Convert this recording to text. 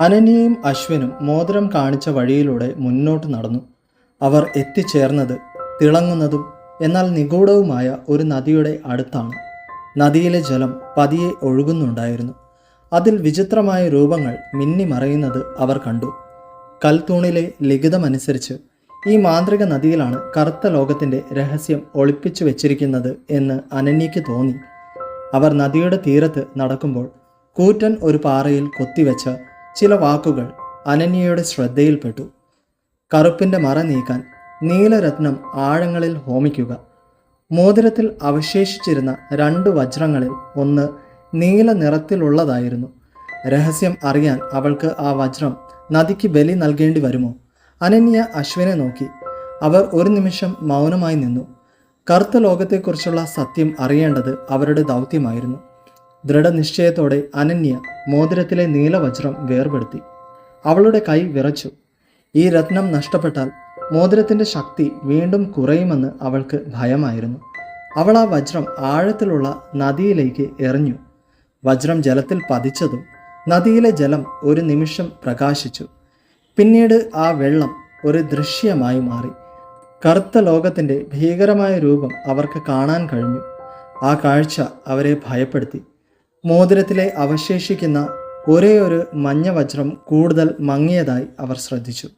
അനന്യയും അശ്വനും മോതിരം കാണിച്ച വഴിയിലൂടെ മുന്നോട്ട് നടന്നു. അവർ എത്തിച്ചേർന്നത് തിളങ്ങുന്നതും എന്നാൽ നിഗൂഢവുമായ ഒരു നദിയുടെ അടുത്താണ്. നദിയിലെ ജലം പതിയെ ഒഴുകുന്നുണ്ടായിരുന്നു. അതിൽ വിചിത്രമായ രൂപങ്ങൾ മിന്നിമറയുന്നത് അവർ കണ്ടു. കൽത്തൂണിലെ ലിഖിതമനുസരിച്ച് ഈ മാന്ത്രിക നദിയിലാണ് കറുത്ത ലോകത്തിന്റെ രഹസ്യം ഒളിപ്പിച്ചു വെച്ചിരിക്കുന്നത് എന്ന് അനന്യയ്ക്ക് തോന്നി. അവർ നദിയുടെ തീരത്ത് നടക്കുമ്പോൾ കൂറ്റൻ ഒരു പാറയിൽ കൊത്തിവെച്ച ചില വാക്കുകൾ അനന്യയുടെ ശ്രദ്ധയിൽപ്പെട്ടു. കറുപ്പിന്റെ മറ നീക്കാൻ നീലരത്നം ആഴങ്ങളിൽ ഹോമിക്കുക. മോതിരത്തിൽ അവശേഷിച്ചിരുന്ന രണ്ട് വജ്രങ്ങളിൽ ഒന്ന് നീല നിറത്തിലുള്ളതായിരുന്നു. രഹസ്യം അറിയാൻ അവൾക്ക് ആ വജ്രം നദിക്ക് ബലി നൽകേണ്ടി വരുമോ? അനന്യ അശ്വിനെ നോക്കി. അവർ ഒരു നിമിഷം മൗനമായി നിന്നു. കറുത്ത ലോകത്തെക്കുറിച്ചുള്ള സത്യം അറിയേണ്ടത് അവരുടെ ദൗത്യമായിരുന്നു. ദൃഢനിശ്ചയത്തോടെ അനന്യ മോതിരത്തിലെ നീലവജ്രം വേർപെടുത്തി. അവളുടെ കൈ വിറച്ചു. ഈ രത്നം നഷ്ടപ്പെട്ടാൽ മോതിരത്തിന്റെ ശക്തി വീണ്ടും കുറയുമെന്ന് അവൾക്ക് ഭയമായിരുന്നു. അവൾ ആ വജ്രം ആഴത്തിലുള്ള നദിയിലേക്ക് എറിഞ്ഞു. വജ്രം ജലത്തിൽ പതിച്ചതും നദിയിലെ ജലം ഒരു നിമിഷം പ്രകാശിച്ചു. പിന്നീട് ആ വെള്ളം ഒരു ദൃശ്യമായി മാറി. കറുത്ത ലോകത്തിന്റെ ഭീകരമായ രൂപം അവർക്ക് കാണാൻ കഴിഞ്ഞു. ആ കാഴ്ച അവരെ ഭയപ്പെടുത്തി. മോതിരത്തിലെ അവശേഷിക്കുന്ന ഒരേ ഒരു മഞ്ഞ വജ്രം കൂടുതൽ മങ്ങിയതായി അവർ ശ്രദ്ധിച്ചു.